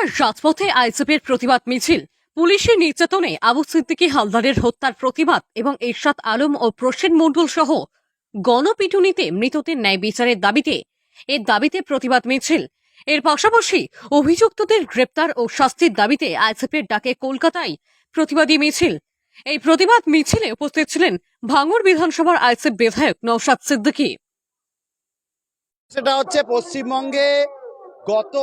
কলকাতার রাজপথে আইসিপির প্রতিবাদ মিছিল। পুলিশের নির্যাতনে আবু সিদ্দিকী হালদারের হত্যার প্রতিবাদ এবং এরশাদ আলম ও প্রসেন মণ্ডল সহ গণপিটুনিতে মৃতদের ন্যায় বিচারের দাবিতে এর দাবিতে প্রতিবাদ মিছিল। এর পাশাপাশি অভিযুক্তদের গ্রেপ্তার ও শাস্তির দাবিতে আইসিপির ডাকে কলকাতায় প্রতিবাদী মিছিল। এই প্রতিবাদ মিছিলে উপস্থিত ছিলেন ভাঙড় বিধানসভার আইসিপ বিধায়ক নৌশাদ সিদ্দিকী। সেটা হচ্ছে পশ্চিমবঙ্গে গত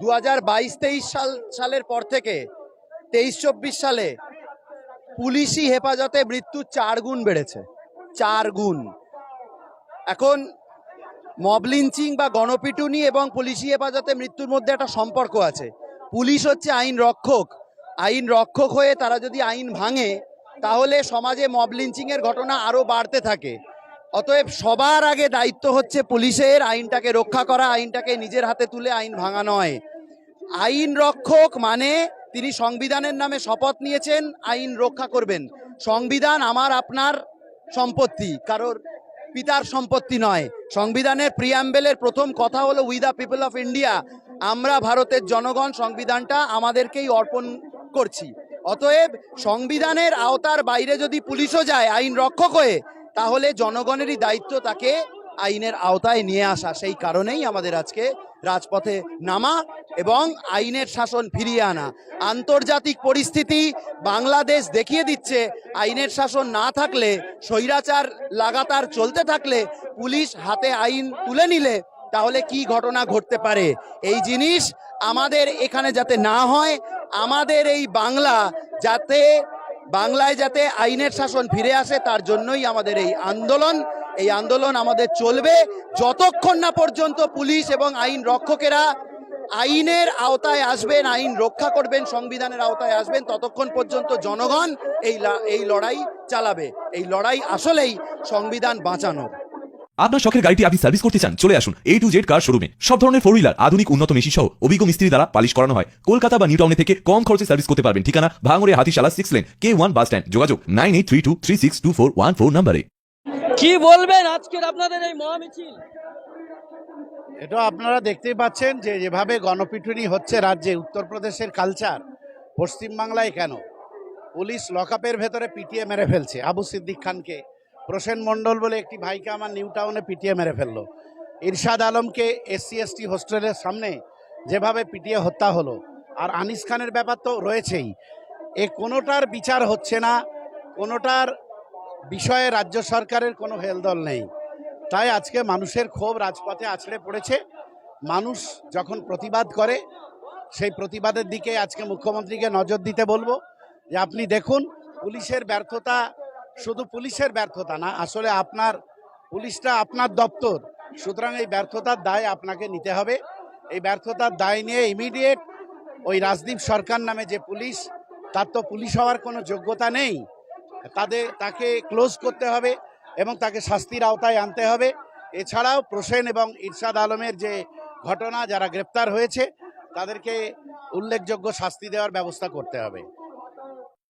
দু হাজার বাইশ, তেইশ সাল, সালের পর থেকে তেইশ চব্বিশ সালে পুলিশি হেফাজতে মৃত্যু চার গুণ বেড়েছে। চার গুণ। এখন মব লিঞ্চিং বা গণপিটুনি এবং পুলিশি হেফাজতে মৃত্যুর মধ্যে একটা সম্পর্ক আছে। পুলিশ হচ্ছে আইন রক্ষক। আইন রক্ষক হয়ে তারা যদি আইন ভাঙে, তাহলে সমাজে মব লিঞ্চিংয়ের ঘটনা আরও বাড়তে থাকে। অতএব সবার আগে দায়িত্ব হচ্ছে পুলিশের, আইনটাকে রক্ষা করা, আইনটাকে নিজের হাতে তুলে আইন ভাঙা নয়। আইন রক্ষক মানে তিনি সংবিধানের নামে শপথ নিয়েছেন, আইন রক্ষা করবেন। সংবিধান আমার, আপনার সম্পত্তি, কারোর পিতার সম্পত্তি নয়। সংবিধানের প্রিয়াম্বেলের প্রথম কথা হলো we the people of India আমরা ভারতের জনগণ, সংবিধানটা আমাদেরকেই অর্পণ করছি। অতএব সংবিধানের আওতার বাইরে যদি পুলিশও যায়, আইন রক্ষক হয়ে তাহলে জনগণেরই দায়িত্ব তাকে আইনের আওতায় নিয়ে আসা। সেই কারণেই আমাদের আজকে রাজপথে নামা এবং আইনের শাসন ফিরিয়ে আনা। আন্তর্জাতিক পরিস্থিতি বাংলাদেশ দেখিয়ে দিচ্ছে, আইনের শাসন না থাকলে, স্বৈরাচার লাগাতার চলতে থাকলে, পুলিশ হাতে আইন তুলে নিলে তাহলে কি ঘটনা ঘটতে পারে? এই জিনিস আমাদের এখানে যাতে না হয়, আমাদের এই বাংলা যাতে বাংলায় যাতে আইনের শাসন ফিরে আসে, তার জন্যই আমাদের এই আন্দোলন। এই আন্দোলন আমাদের চলবে। যতক্ষণ না পর্যন্ত পুলিশ এবং আইন রক্ষকেরা আইনের আওতায় আসবেন, আইন রক্ষা করবেন, সংবিধানের আওতায় আসবেন, ততক্ষণ পর্যন্ত জনগণ এই এই লড়াই চালাবে। এই লড়াই আসলেই সংবিধান বাঁচানোর। আপনার শখের গাড়িটি আপনি সার্ভিস করতে চান চলে আসুন এ টু জেড কার শোরুমে সব ধরনের ফোর হুইলার আধুনিক উন্নত মেশিন সহ অভিজ্ঞ মিস্ত্রি দ্বারা পালিশ করানো হয়। কলকাতা বা নিউ টাউনে থেকে কম খরচে সার্ভিস করতে পারবেন। ঠিকানা ভাঙড়ে Hatishala six lane K one bus stand যোগাযোগ nine eight three two three six two four one four নাম্বারে। কি বলবেন আজকের আপনাদের এই মহামিছিল? এটা আপনারা দেখতেই পাচ্ছেন যে যেভাবে গণপিটুনি হচ্ছে রাজ্যে উত্তরপ্রদেশের কালচার পশ্চিমবাংলায় কেন? পুলিশ লকআপের ভেতরে পিটিয়ে মেরে ফেলছে। আবু সিদ্দিক খানকে প্রসেন মণ্ডল বলে একটি ভাইকে আমার নিউ টাউনে পিটিয়ে মেরে ফেলল। ইরশাদ আলমকে এসসি, এসটি হোস্টেলের সামনে যেভাবে পিটিয়ে হত্যা হলো, আর আনিস খানের ব্যাপার তো রয়েছেই। এ কোনোটার বিচার হচ্ছে না, কোনোটার বিষয়ে রাজ্য সরকারের কোনো হেলদল নেই। তাই আজকে মানুষের ক্ষোভ রাজপথে আছড়ে পড়েছে। মানুষ যখন প্রতিবাদ করে, সেই প্রতিবাদের দিকে আজকে মুখ্যমন্ত্রীকে নজর দিতে বলব যে আপনি দেখুন, পুলিশের ব্যর্থতা শুধু পুলিশের ব্যর্থতা না, আসলে আপনার পুলিশটা আপনার দপ্তর। সুতরাং এই ব্যর্থতার দায় আপনাকে নিতে হবে। এই ব্যর্থতার দায় নিয়ে ইমিডিয়েট ওই রাজদীপ সরকার নামে যে পুলিশ, তার তো পুলিশ হওয়ার কোনো যোগ্যতা নেই। তাদের, তাকে ক্লোজ করতে হবে এবং তাকে শাস্তির আওতায় আনতে হবে। এছাড়াও প্রসেন এবং ইরশাদ আলমের যে ঘটনা, যারা গ্রেপ্তার হয়েছে, তাদেরকে উল্লেখযোগ্য শাস্তি দেওয়ার ব্যবস্থা করতে হবে।